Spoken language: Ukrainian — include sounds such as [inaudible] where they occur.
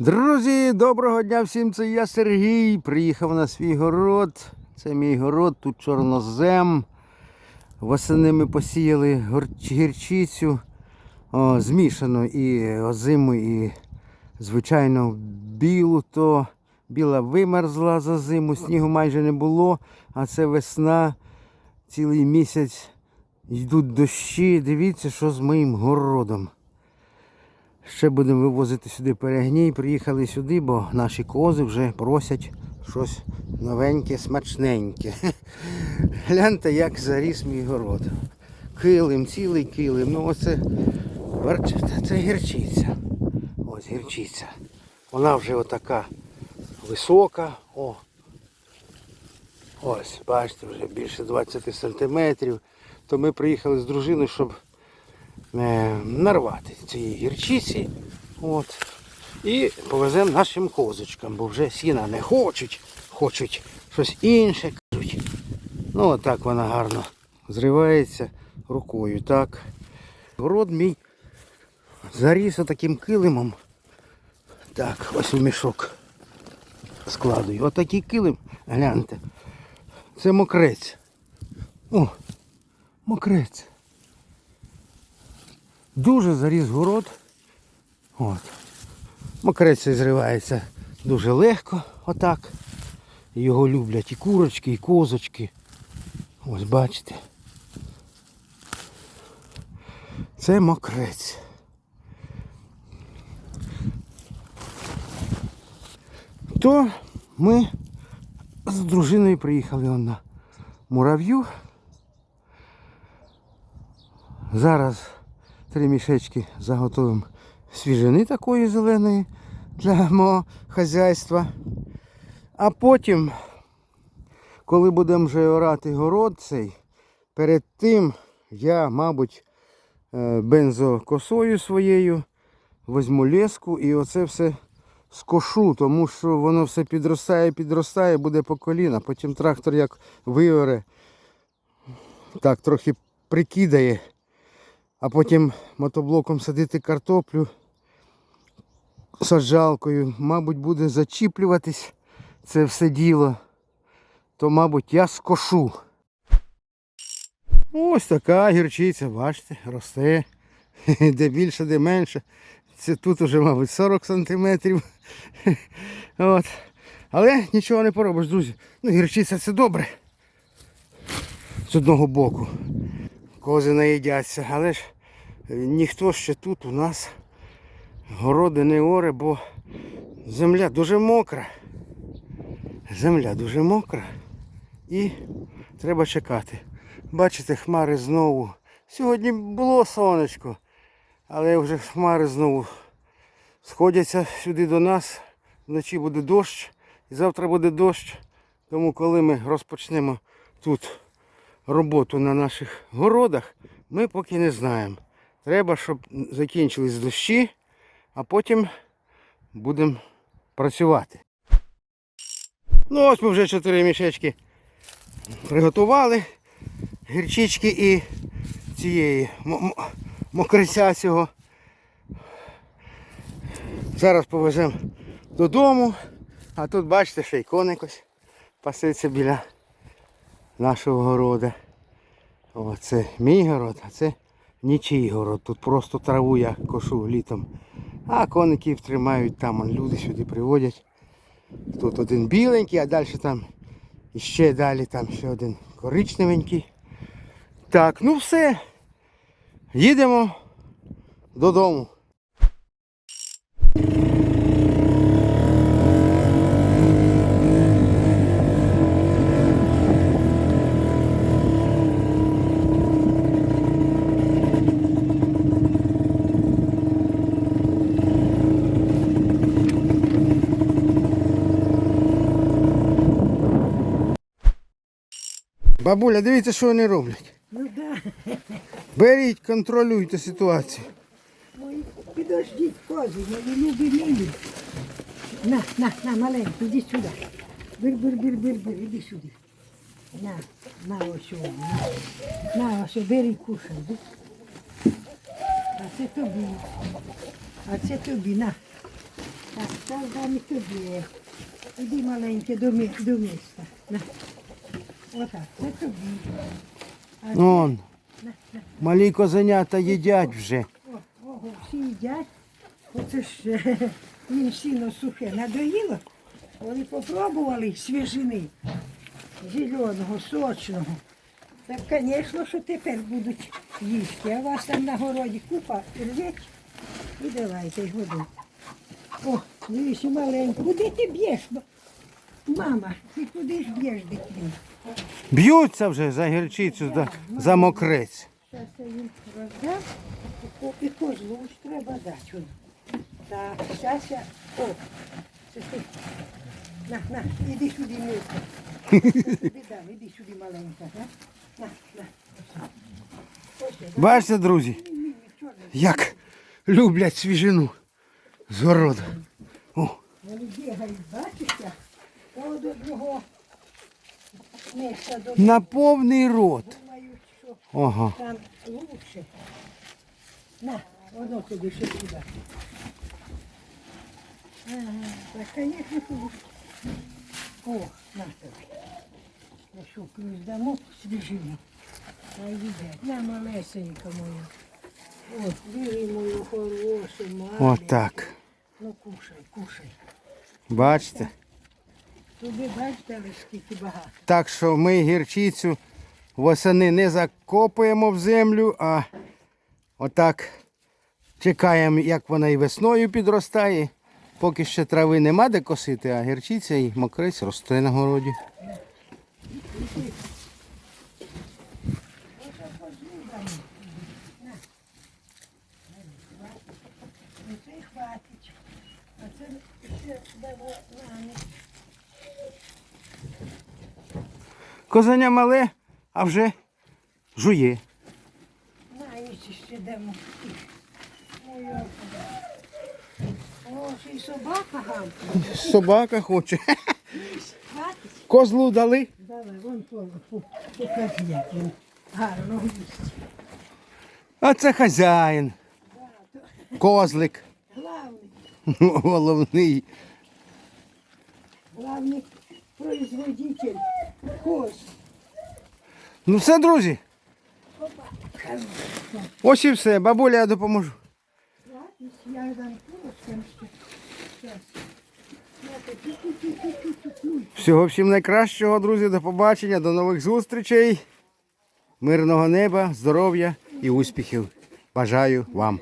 Друзі, доброго дня всім! Це я Сергій. Приїхав на свій город. Це мій город, тут чорнозем. Восени ми посіяли гірчицю о, змішану і озиму, і звичайно білу, то біла вимерзла за зиму, снігу майже не було, а це весна, цілий місяць йдуть дощі. Дивіться, що з моїм городом. Ще будемо вивозити сюди перегній. Приїхали сюди, бо наші кози вже просять щось новеньке, смачненьке. [laughs] Гляньте, як заріс мій город. Килим, цілий килим. Ну оце це гірчиця. Ось гірчиця. Вона вже отака висока. О. Ось, бачите, вже більше 20 сантиметрів. То ми приїхали з дружиною, щоб нарвати цієї гірчиці. От. І повеземо нашим козочкам, бо вже сіна не хочуть, хочуть щось інше кажуть. Ну отак вона гарно зривається рукою. Так. Город мій заріс таким килимом. Так, ось у мішок складую. Отакий килим, гляньте. Це мокрець. О, мокрець. Дуже заріс город. От. Мокрець зривається дуже легко, отак. Його люблять і курочки, і козочки. Ось бачите. Це мокрець. То ми з дружиною приїхали на мурав'ю. Зараз три мішечки заготовимо свіжини такої зеленої для мого хазяйства. А потім, коли будемо вже орати город цей, перед тим я, мабуть, е, бензокосою своєю візьму леску і оце все скошу, тому що воно все підростає, підростає, буде по коліна. Потім трактор як виоре, так трохи прикидає а потім мотоблоком садити картоплю саджалкою, мабуть, буде зачіплюватись це все діло, то, мабуть, я скошу. Ось така гірчиця, бачите, росте. [laughs] Де більше, де менше. Це тут уже, мабуть, 40 сантиметрів. [laughs] От. Але нічого не поробиш, друзі. Ну, гірчиця це добре. З одного боку кози наїдяться, але ж е, ніхто ще тут у нас городи не оре, бо земля дуже мокра. Земля дуже мокра і треба чекати. Бачите, хмари знову. Сьогодні було сонечко, але вже хмари знову сходяться сюди до нас. Вночі буде дощ, і завтра буде дощ. Тому коли ми розпочнемо тут роботу на наших городах, ми поки не знаємо. Треба, щоб закінчились дощі, а потім будемо працювати. Ну ось ми вже чотири мішечки приготували. Гірчички і цієї мокриця цього. Зараз повеземо додому. А тут бачите, ще й коник ось пасеться біля нашого города. О, це мій город, а це нічий город. Тут просто траву я кошу літом. А коників тримають там, люди сюди приводять. Тут один біленький, а далі там іще далі там ще один коричневенький. Так, ну все. Їдемо додому. Бабуля, дивіться, що вони роблять. Ну да. Беріть, контролюйте ситуацію. Ой, підождіть, козі, не любі милі. На, на, на, маленький, іди сюди. Бир, бир, бир, бир, бир, іди сюди. На, на ось, о, на, на ось, о, бери і кушай. бир. А це тобі. А це тобі, на. Так, зараз дам і тобі. Іди маленьке до, мі- до міста. На. Отак, це тобі. А Он, малі козенята їдять вже. О, ого, всі їдять. Оце ж е, їм сіно сухе надоїло. Вони попробували свіжини зеленого, сочного. Так, звісно, що тепер будуть їсти. А у вас там на городі купа рветь і давайте й годуйте. О, дивись, і маленьку. Куди ти б'єш? Мама, ти куди ж б'єш дитину? Б'ються вже за гірчицю, за, за мокрець. Зараз я їм роздам. І ко- козлу ж треба дати. воно. Так, зараз я. О, це ти. На, на, іди сюди, милка. Іди дам, іди сюди маленька. На, на, на. Ось я, да. Бачите, друзі, чорний. як люблять свіжину з городу. О, Вони бігають, бачишся? Та от одного місця до на повний рот. думають, що Ага. там лучше. На, воно тобі ще сюди. Ага, так, конечно, тут. О, на тобі. Ну що, плюс дамо свіжину. А їдять. На, малесенька моя. О, диви мою хорошу, маленьку. Отак. Ну, кушай, кушай. Бачите? Тобі бачите, скільки багато. Так що ми гірчицю восени не закопуємо в землю, а отак чекаємо, як вона і весною підростає. Поки ще трави нема де косити, а гірчиця і мокрець росте на городі. Ну, це й хватить. А це ще дамо на ніч. Козеня мале, а вже жує. На ще дамо. Ой, ой. Ще й собака гавкає. Собака хоче. Козлу дали. Давай, вон по- по- він гарно їсть. А це хазяїн. Козлик. Главний, Головний. главний производитель коз. Ну все, друзі. Ось і все. Бабуля, я допоможу. Я дам. Всього всім найкращого, друзі. До побачення, до нових зустрічей. Мирного неба, здоров'я і успіхів. Бажаю вам.